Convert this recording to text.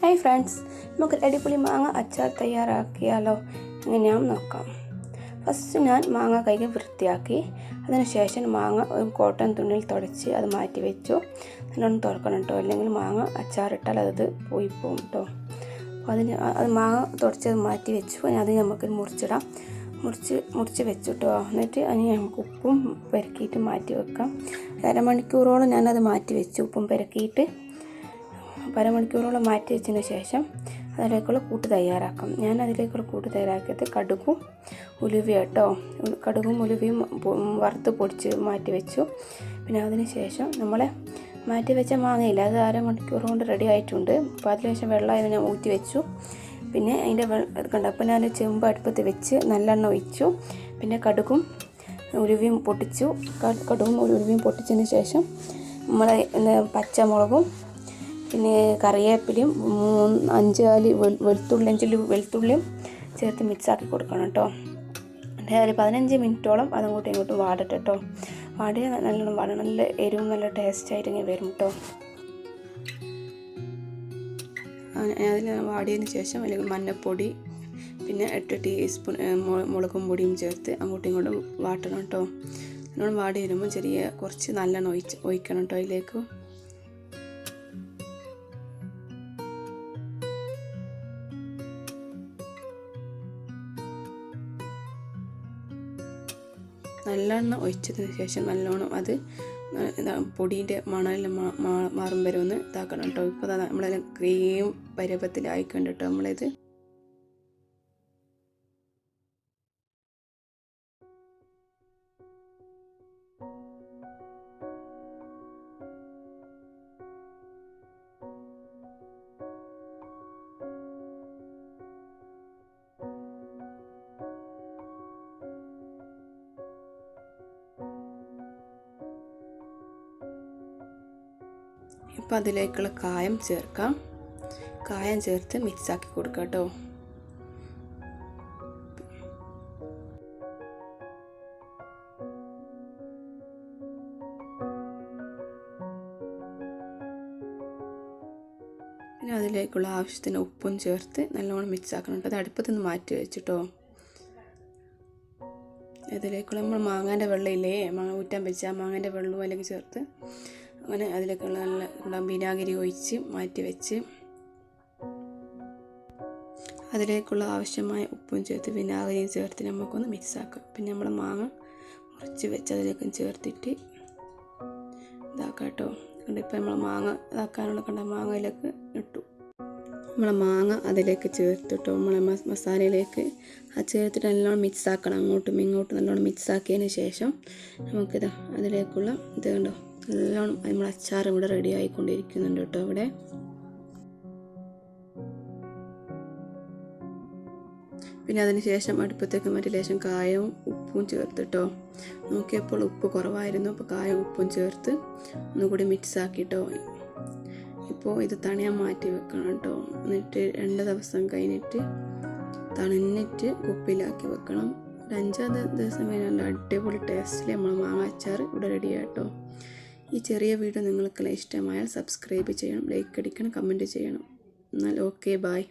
Hi friends നമുക്ക് അടിപൊളി മാങ്ങ അച്ചാർ തയ്യാറാക്കിയാലോ? എങ്ങനെയാണെന്ന് നോക്കാം. ഫസ്റ്റ് ഞാൻ മാങ്ങ കൈകി വൃത്തിയാക്കി അതിനുശേഷം മാങ്ങ ഒരു കോട്ടൺ തുണിയിൽ തുടച്ച് അത് മാറ്റി വെച്ചു. നല്ലോണം തുറക്കണം കേട്ടോ അല്ലെങ്കിൽ മാങ്ങ അച്ചാറിട്ടാൽ അത് പോയി പോകും കേട്ടോ അപ്പോൾ അതിന് അത് മാങ്ങ തുടച്ചത് മാറ്റി വെച്ചു. ഇനി അത് നമുക്ക് മുറിച്ചിടാം. മുറിച്ച് മുറിച്ച് വെച്ചു കേട്ടോ എന്നിട്ട് അതിന് നമുക്ക് ഉപ്പും പെരക്കിയിട്ട് മാറ്റി വെക്കാം. അരമണിക്കൂറോളം ഞാനത് മാറ്റി വെച്ചു ഉപ്പും പെരക്കിയിട്ട് അരമണിക്കൂറോളം മാറ്റി വെച്ചതിന് ശേഷം അതിലേക്കുള്ള കൂട്ട് തയ്യാറാക്കും. ഞാൻ അതിലേക്കുള്ള കൂട്ട് തയ്യാറാക്കിയത് കടുകും ഉലുവ കേട്ടോ കടുകും ഉലുവയും വറുത്ത് പൊടിച്ച് മാറ്റി വെച്ചു. പിന്നെ അതിന് ശേഷം നമ്മൾ മാറ്റി വെച്ച മാങ്ങയില്ല അത് അരമണിക്കൂർ കൊണ്ട് റെഡി ആയിട്ടുണ്ട്. അപ്പോൾ അതിന് ശേഷം വെള്ളം അതിനെ ഊറ്റി വെച്ചു. പിന്നെ അതിന്റെ കണ്ട അപ്പോൾ ഞാൻ ചെമ്പ് അടുപ്പത്ത് വെച്ച് നല്ലെണ്ണ ഒഴിച്ചു. പിന്നെ കടുകും ഉലുവയും പൊട്ടിച്ചു. കടുകും ഉലുവയും പൊട്ടിച്ചതിന് ശേഷം നമ്മൾ പച്ചമുളകും പിന്നെ കറിവേപ്പിലയും അഞ്ച് കാലി വെളു- വെളുത്തുള്ളി അഞ്ചിൽ വെളുത്തുള്ളിയും ചേർത്ത് മിക്സാക്കി കൊടുക്കണം കേട്ടോ. ഒരു പതിനഞ്ച് മിനിറ്റോളം അതങ്ങോട്ടും ഇങ്ങോട്ടും വാടട്ടെ കേട്ടോ. വാടി നല്ലോണം വാടണം. നല്ല എരിവും നല്ല ടേസ്റ്റ് ആയിട്ട് ഇങ്ങനെ വരും കേട്ടോ. അതിൽ വാടിയതിന് ശേഷം അല്ലെങ്കിൽ മഞ്ഞൾപ്പൊടി പിന്നെ എട്ട് ടീസ്പൂൺ മുളകും പൊടിയും ചേർത്ത് അങ്ങോട്ടും ഇങ്ങോട്ടും വാട്ടണം കേട്ടോ. നല്ലോണം വാടി വരുമ്പോൾ ചെറിയ കുറച്ച് നല്ലെണ്ണം ഒഴിച്ച് ഒഴിക്കണം കേട്ടോ അതിലേക്ക്. നല്ലെണ്ണ ഒഴിച്ചതിന് ശേഷം നല്ലോണം അത് പൊടീന്റെ മണമെല്ലാം മാറും വരെ ഒന്ന് ഇതാക്കണം കേട്ടോ. ഇപ്പോൾ നമ്മളെല്ലാം ക്രീം പരുവത്തിലായിക്കൊണ്ട് കേട്ടോ നമ്മളിത്. ഇപ്പം അതിലേക്കുള്ള കായം ചേർക്കാം. കായം ചേർത്ത് മിക്സാക്കി കൊടുക്കാം കേട്ടോ. പിന്നെ അതിലേക്കുള്ള ആവശ്യത്തിന് ഉപ്പും ചേർത്ത് നല്ലോണം മിക്സാക്കണം കേട്ടോ. അത് അടുപ്പത്ത് നിന്ന് മാറ്റി വെച്ചിട്ടോ. ഇതിലേക്കുള്ള നമ്മൾ മാങ്ങാന്റെ വെള്ളം ഇല്ലേ മാങ്ങ ഊറ്റാൻ വെച്ച മാങ്ങാന്റെ വെള്ളവും അല്ലെങ്കിൽ ചേർത്ത് അങ്ങനെ അതിലേക്കുള്ള നല്ല കുടം വിനാഗിരി ഒഴിച്ച് മാറ്റി വെച്ച് അതിലേക്കുള്ള ആവശ്യമായ ഉപ്പും ചേർത്ത് വിനാഗിരിയും ചേർത്ത് നമുക്കൊന്ന് മിക്സ് ആക്കാം. പിന്നെ നമ്മൾ മാങ്ങ മുറിച്ച് വെച്ച് അതിലേക്കും ചേർത്തിട്ട് ഇതാക്കാം കേട്ടോ ഇപ്പം നമ്മൾ മാങ്ങ ഇതാക്കാനുള്ള കണ്ട മാങ്ങയിലേക്ക് ഇട്ടു. നമ്മളെ മാങ്ങ അതിലേക്ക് ചേർത്തിട്ടോ നമ്മളെ മസാലയിലേക്ക് ആ ചേർത്തിട്ട് നല്ലോണം മിക്സ് ആക്കണം. അങ്ങോട്ടും ഇങ്ങോട്ടും നല്ലോണം മിക്സ് ആക്കിയതിന് ശേഷം നമുക്കിത് അതിലേക്കുള്ള ഇത് കണ്ടോ നല്ലോണം നമ്മൾ അച്ചാർ ഇവിടെ റെഡി ആയിക്കൊണ്ടിരിക്കുന്നുണ്ട് കേട്ടോ ഇവിടെ. പിന്നെ അതിന് ശേഷം അടുപ്പത്തേക്ക് മറ്റു ലേശം കായവും ഉപ്പും ചേർത്തിട്ടോ നോക്കിയപ്പോൾ ഉപ്പ് കുറവായിരുന്നു അപ്പോൾ കായവും ഉപ്പും ചേർത്ത് ഒന്നുകൂടി മിക്സ് ആക്കിട്ടോ. ഇപ്പോൾ ഇത് തണിയാൻ മാറ്റി വെക്കണം കേട്ടോ. എന്നിട്ട് രണ്ട് ദിവസം കഴിഞ്ഞിട്ട് തണിഞ്ഞിട്ട് കുപ്പിയിലാക്കി വെക്കണം. ഒരു അഞ്ചാം ദിവസം കഴിഞ്ഞാൽ നല്ല അടിപൊളി ടേസ്റ്റിൽ നമ്മൾ മാങ്ങ അച്ചാർ ഇവിടെ റെഡി ആട്ടോ ഈ ചെറിയ വീഡിയോ നിങ്ങൾക്കെല്ലാം ഇഷ്ടമായാൽ സബ്സ്ക്രൈബ് ചെയ്യണം ലൈക്ക് അടിക്കണം കമന്റ് ചെയ്യണം. എന്നാൽ ഓക്കെ ബായ്